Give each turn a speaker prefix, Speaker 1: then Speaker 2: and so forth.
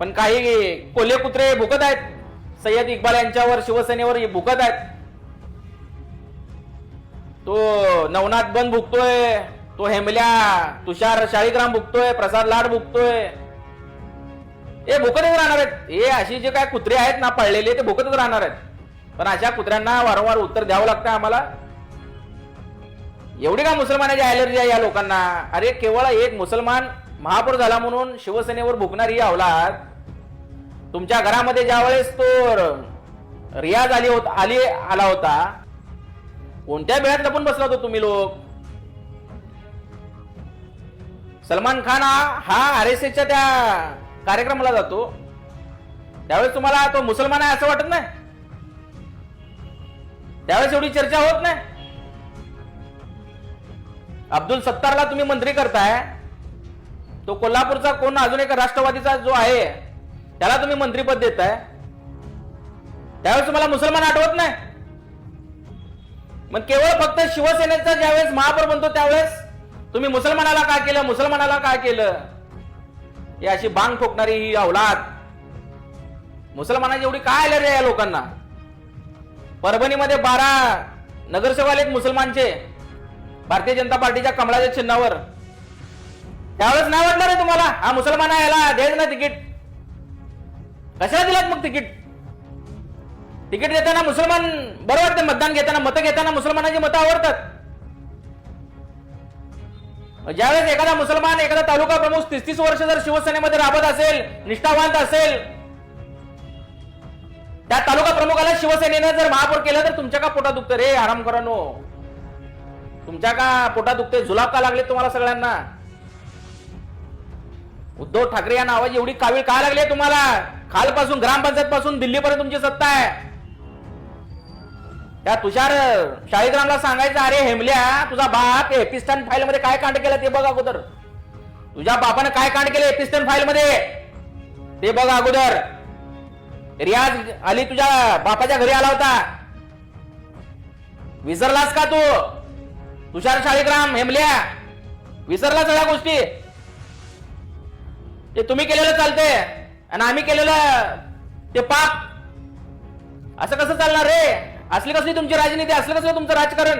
Speaker 1: पण काही कोल्हे कुत्रे भुकत आहेत. सय्यद इक्बाल यांच्यावर शिवसेनेवर भुकत आहेत. तो नवनाथ बन भुकतोय तो हेमल्या तुषार शाळीग्राम भुकतोय प्रसाद लाड भुकतोय हे भुकतच राहणार आहेत. हे अशी जे काय कुत्रे आहेत ना पळलेले ते भुकतच राहणार आहेत. पण अशा कुत्र्यांना वारंवार उत्तर द्यावं लागतं आम्हाला. एवढी का मुसलमानाची अलर्जी आहे या लोकांना? अरे केवळ एक मुसलमान महापौर झाला म्हणून शिवसेनेवर भुकणारी ही अवलाद. तुमच्या घरामध्ये ज्यावेळेस तो रियाज आली होत आली आला होता कोणत्या वेळात लपून बसला होता तुम्ही लोक? सलमान खान हा- हा आर एस एसच्या त्या कार्यक्रमाला जातो. त्यावेळेस तुम्हाला तो मुसलमान आहे असं वाटत नाही? त्यावेळेस एवढी चर्चा होत नाही? अब्दुल सत्तारला तुम्ही मंत्री करताय. तो कोल्हापूरचा कोण अजून एक राष्ट्रवादीचा जो आहे त्याला तुम्ही मंत्रीपद देताय. त्यावेळेस तुम्हाला मुसलमान आठवत नाही? मग केवळ फक्त शिवसेनेचा ज्यावेळेस महापौर बनतो त्यावेळेस तुम्ही मुसलमानाला काय केलं? मुसलमानाला काय केलं? ही अशी बांग ठोकणारी ही अवलाद मुसलमानाची एवढी काय आलं रे या लोकांना? परभणीमध्ये बारा नगरसेवक आलेत मुसलमानचे. भारतीय जनता पार्टीच्या कमळाच्या चिन्हावर. त्यावेळेस नाही वाटणार आहे तुम्हाला? हा मुसलमान आहे याला द्यायचं ना तिकीट. कशाला दिलात मग तिकीट? तिकीट देताना मुसलमान बरं वाटतं मतदान घेताना मतं घेताना मुसलमानांची मतं आवडतात. ज्यावेळेस एखादा मुसलमान एखादा तालुका प्रमुख तीस तीस वर्ष जर शिवसेनेमध्ये राबत असेल निष्ठावंत असेल त्या तालुका प्रमुखाला शिवसेनेनं जर महापौर केलं तर तुमच्या का पोटा दुखतं रे? आराम नो. तुमच्या का पोटा दुखते झुलाब का लागले तुम्हाला सगळ्यांना? उद्धव ठाकरे या नावाची एवढी कावीळ का लागली आहे तुम्हाला? कालपासून ग्रामपंचायत पासून दिल्लीपर्यंत तुमची सत्ता आहे. त्या तुषार शाळीग्रामला सांगायचं अरे हेमल्या तुझा बाप एपिस्टन फाईल मध्ये काय कांड केलं ते बघ अगोदर. तुझ्या बापानं काय कांड केलं एपिस्टन फाईल मध्ये ते बघ अगोदर. रियाज अली तुझ्या बापाच्या घरी आला होता. विसरलास का तू? तुषार शाळीग्राम हेमल्या विसरला सगळ्या गोष्टी. ते तुम्ही केलेलं चालते आणि आम्ही केलेलं ते पाप. असं कसं चालणार रे? असली कसली तुमची राजनीती असलं कसलं तुमचं राजकारण?